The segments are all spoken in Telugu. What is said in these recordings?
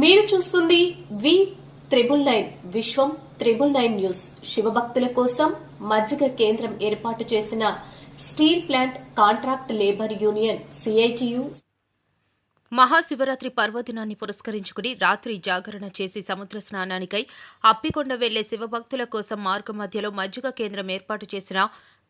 మీరు చూస్తుంది V triple nine Vishwam triple nine news. శివభక్తుల కోసం మజ్జిగ కేంద్రం ఏర్పాటు చేసిన steel plant contract labour union CITU. Mahashivratri పర్వదినాన్ని పురస్కరించుకుని రాత్రి జాగరణ చేసి సముద్ర స్నానానికై అప్పికొండ వెళ్ళే శివభక్తుల కోసం మార్గ మధ్యలో మజ్జిగ కేంద్రం ఏర్పాటు చేసిన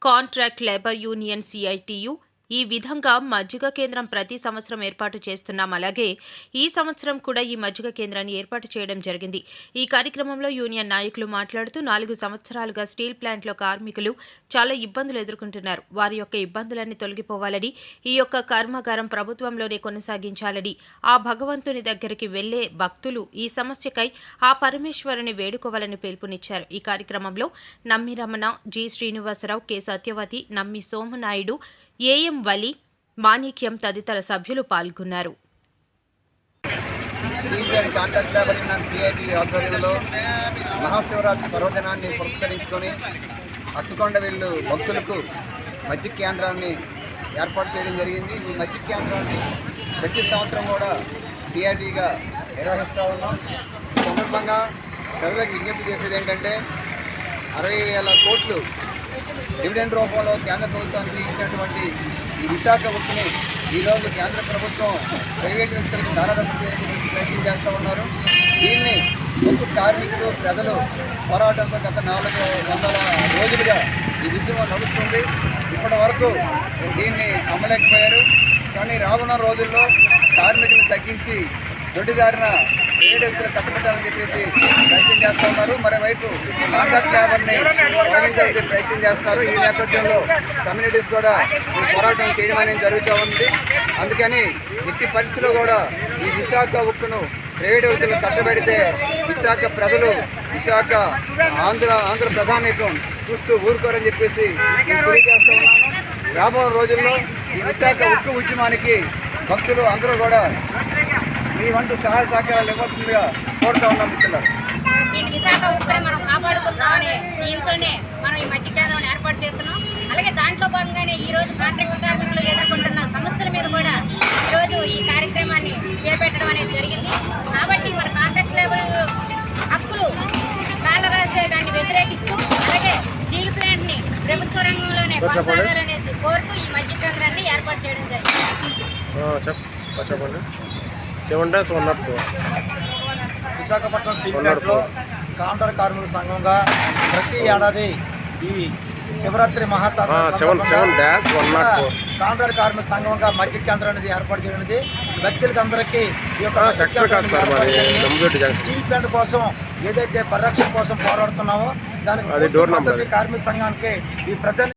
కాంట్రాక్ట్ లేబర్ యూనియన్ సిఐటియు. ఈ విధంగా మజ్జిగ కేంద్రం ప్రతి సంవత్సరం ఏర్పాటు చేస్తున్నాం. అలాగే ఈ సంవత్సరం కూడా ఈ మజ్జిగ కేంద్రాన్ని ఏర్పాటు చేయడం జరిగింది. ఈ కార్యక్రమంలో యూనియన్ నాయకులు మాట్లాడుతూ నాలుగు సంవత్సరాలుగా స్టీల్ ప్లాంట్లో కార్మికులు చాలా ఇబ్బందులు ఎదుర్కొంటున్నారు. వారి యొక్క ఇబ్బందులన్నీ తొలగిపోవాలని ఈ యొక్క కర్మాగారం ప్రభుత్వంలోనే కొనసాగించాలని ఆ భగవంతుని దగ్గరికి వెళ్ళే భక్తులు ఈ సమస్యకై ఆ పరమేశ్వరుని వేడుకోవాలని పిలుపునిచ్చారు. ఈ కార్యక్రమంలో Nammi Ramana G Srinivasarao K Satyavathi Nammi Somanaidu AM వలి మాణిక్యం తదితర సభ్యులు పాల్గొన్నారు. ఆధ్వర్యంలో మహాశివరాత్రి పర్వదినాన్ని పురస్కరించుకొని అట్టుకొండ వీళ్ళు భక్తులకు మజ్జిగ కేంద్రాన్ని ఏర్పాటు చేయడం జరిగింది. ఈ మజ్జిగ కేంద్రాన్ని ప్రతి సంవత్సరం కూడా సిఆర్టీగా నిర్వహిస్తూ ఉన్నాం. ఈ సందర్భంగా ప్రజలకు విజ్ఞప్తి చేసేది ఏంటంటే అరవై వేల కోట్లు డివిడెండ్ రూపంలో కేంద్ర ప్రభుత్వానికి ఇచ్చినటువంటి ఈ విశాఖ వృత్తిని ఈరోజు కేంద్ర ప్రభుత్వం ప్రైవేటు వ్యక్తులకు దారాదత్తం చేయడానికి ప్రయత్నం చేస్తూ ఉన్నారు. దీన్ని ముందు కార్మికులు ప్రజలు పోరాటంతో గత నాలుగు వందల రోజులుగా ఈ ఉద్యమం నడుస్తుంది. ఇప్పటి వరకు దీన్ని అమ్మలేకపోయారు. కానీ రానున్న రోజుల్లో కార్మికులు తగ్గించి దొడ్డిదారిన ప్రైవేట్ వ్యక్తులు కట్టబెట్టాలని చెప్పేసి ప్రయత్నం చేస్తూ ఉన్నారు. మరోవైపు కాంట్రాక్ట్ లేబర్ని తొలగించాలని ప్రయత్నం చేస్తారు. ఈ నేపథ్యంలో కమ్యూనిటీస్ కూడా ఈ పోరాటం చేయడం అనేది జరుగుతూ ఉంది. అందుకని ఎట్టి పరిస్థితుల్లో కూడా ఈ విశాఖ ఉక్కును ప్రైవేట్ వ్యక్తులు కట్టబెడితే విశాఖ ప్రజలు విశాఖ ఆంధ్ర ఆంధ్ర ప్రధానికం చూస్తూ ఊరుకోరని చెప్పేసి తెలియజేస్తూ ఉన్నాను. రాబో రోజుల్లో ఈ విశాఖ ఉక్కు ఉద్యమానికి భక్తులు అందరూ కూడా మీ వంతు సహాయ సహకారాలు ఇవ్వాల్సిందిగా కోరుతా ఉన్నాం మిత్రులారా. దీన్ని విశాఖ మనం కాపాడుకుందామని దీంతోనే మనం ఈ మధ్య కేంద్రం ఏర్పాటు చేస్తున్నాం. అలాగే దాంట్లో భాగంగానే ఈ రోజు కాంట్రాక్ట్ కార్మికులు ఎదుర్కొంటున్న సమస్యల మీద కూడా ఈరోజు ఈ కార్యక్రమాన్ని చేపట్టడం అనేది జరిగింది. కాబట్టి మన కాంట్రాక్ట్ లేబర్ హక్కులు కాలరాసే దాన్ని వ్యతిరేకిస్తూ అలాగే స్టీల్ ప్లాంట్ని ప్రభుత్వ రంగంలోనే కొనసాగాలనేసి కోరుతూ ఈ మధ్య కేంద్రాన్ని ఏర్పాటు చేయడం జరిగింది. Seven days one naught four Visakhapatnam చీప్లెట్లో కాంట్రాక్ట్ కార్మికుల సంఘంగా ప్రతి ఏడాది ఈ శివరాత్రి కాంట్రాక్ట్ కార్మిక సంఘంగా మధ్య కేంద్రం అనేది ఏర్పాటు చేయనుంది. వ్యక్తులకు అందరికీ ఈ యొక్క స్టీల్ ప్లాంట్ కోసం ఏదైతే పరిరక్షణ కోసం పోరాడుతున్నామో దానికి కార్మిక సంఘానికి ఈ ప్రజలు